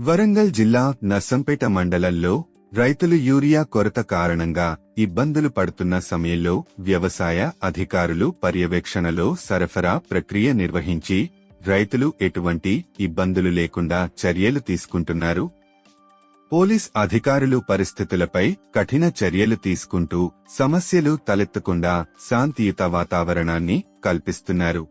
వరంగల్ జిల్లా నర్సంపేట మండలంలో రైతులు యూరియా కొరత కారణంగా ఇబ్బందులు పడుతున్న సమయంలో వ్యవసాయ అధికారులు పర్యవేక్షణలో సరఫరా ప్రక్రియ నిర్వహించి రైతులు ఎటువంటి ఇబ్బందులు లేకుండా చర్యలు తీసుకుంటున్నారు. పోలీస్ అధికారులు పరిస్థితులపై కఠిన చర్యలు తీసుకుంటూ సమస్యలు తలెత్తకుండా శాంతియుత వాతావరణాన్ని కల్పిస్తున్నారు.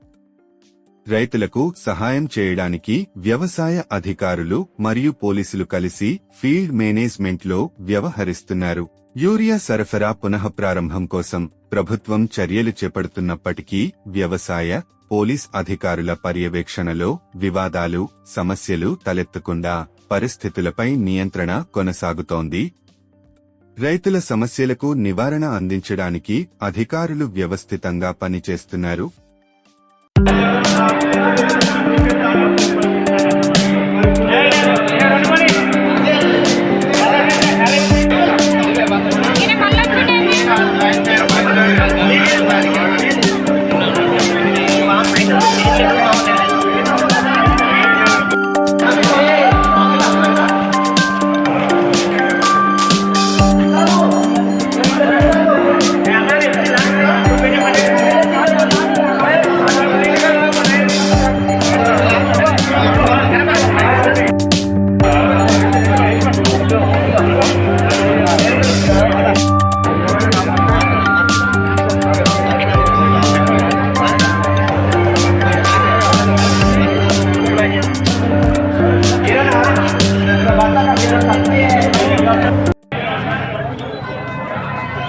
రైతులకు సహాయం చేయడానికి వ్యవసాయ అధికారులు మరియు పోలీసులు కలిసి ఫీల్డ్ మేనేజ్మెంట్లో వ్యవహరిస్తున్నారు. యూరియా సరఫరా పునఃప్రారంభం కోసం ప్రభుత్వం చర్యలు చేపడుతున్నప్పటికీ వ్యవసాయ పోలీస్ అధికారుల పర్యవేక్షణలో వివాదాలు సమస్యలు తలెత్తకుండా పరిస్థితులపై నియంత్రణ కొనసాగుతోంది. రైతుల సమస్యలకు నివారణ అందించడానికి అధికారులు వ్యవస్థితంగా పనిచేస్తున్నారు. Thank you.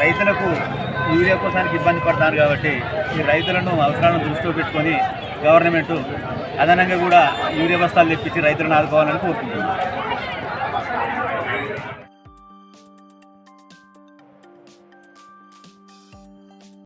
రైతులకు యూరియా కోసానికి ఇబ్బంది పడతారు కాబట్టి ఈ రైతులను అవసరాలను దృష్టిలో పెట్టుకొని గవర్నమెంట్ అదనంగా కూడా యూరియా బస్తాలు తెప్పించి రైతులను ఆదుకోవాలని కోరుకుంటున్నాను